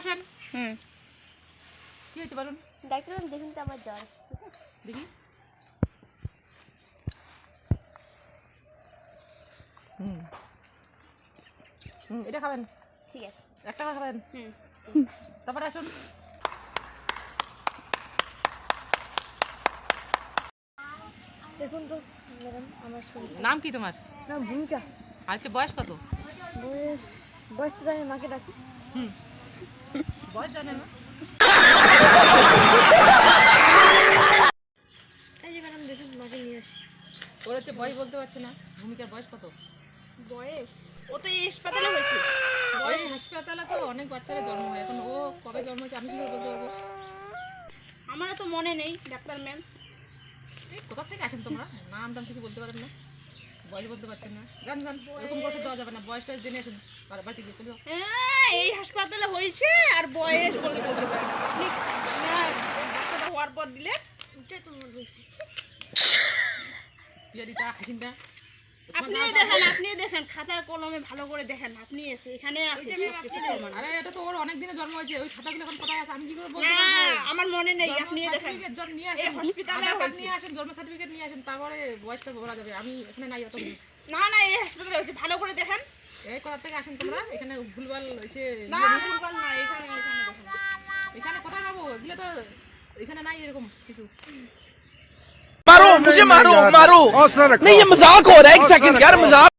আসেন। হুম। কি হয়েছে বলুন? ডাক্তার দেখুন তো আমার জ্বর। দেখি। হুম। হুম এটা খাবেন? ঠিক আছে। একটা খাবেন? হুম। তারপরে আসুন। দেখুন তো ম্যাডাম আমার নাম কি তোমার? না ভূমিকা। আর হচ্ছে বয়স কত? বয়স বয়স তো জানি মাকে ডাকি। হুম। বয়স ওর হচ্ছে বয়স বলতে পারছে না। ভূমিকার বয়স কত? বয়স? ও তো এই হাসপাতালে হয়েছে। ওই হাসপাতালে তো অনেক বাচ্চারা জন্ম হয়। এখন ও কবে জন্ম হয়েছে? আমি কি বলতে পারব? আমারও তো মনে নেই ডাক্তার ম্যাম। কোথা থেকে আসেন তোমরা? নাম টাম কিছু বলতে পারেন না? বয়স বলতে পারছেন না। গান গান এরকম বসে দেওয়া যাবে না। বয়সটা জেনে এসে বাড়ি- বাড়িতে গিয়ে চলো এই হাসপাতালে হয়েছে আর বয়স বলে বলতে পারে না। আপনি বাচ্চাটা হওয়ার পর দিলে উঠে তো পিয়ারিটা হাসিনটা। আপনি দেখেন আপনি দেখেন খাতায় কলমে ভালো করে দেখেন আপনি এসে এখানে আছে। আরে এটা তো ওর অনেক দিনে জন্ম হয়েছে ওই খাতাগুলো এখন কোথায় আছে? আমি কি করে আমার মনে নেই আপনি দেখেন। জন্ম নিয়ে এই আসেন। নিয়ে জন্ম সার্টিফিকেট নিয়ে আসেন তারপরে বয়সটা বলা যাবে আমি এখানে নাই অত না না এই হাসপাতালে হয়েছে ভালো করে দেখেন। এই কোথা থেকে আসেন তোমরা? এখানে ভুলভাল হয়েছে না ভুলভাল না এখানে এখানে এখানে কোথায় পাবো এগুলো তো এখানে নাই এরকম কিছু। مارو مارو۔ نہیں یہ مذاق ہو رہا ہے ایک سیکنڈ۔ یار مذاق